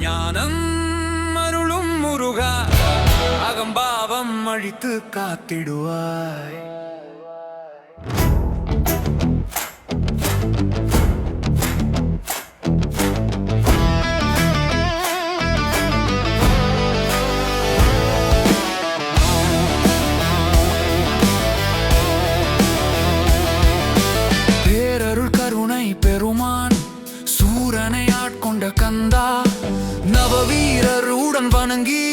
ഞാനും അരുളും മുറുക അകംഭാവം അഴിത്ത് കാത്തിടുവായി நவ வீரர் வணங்கி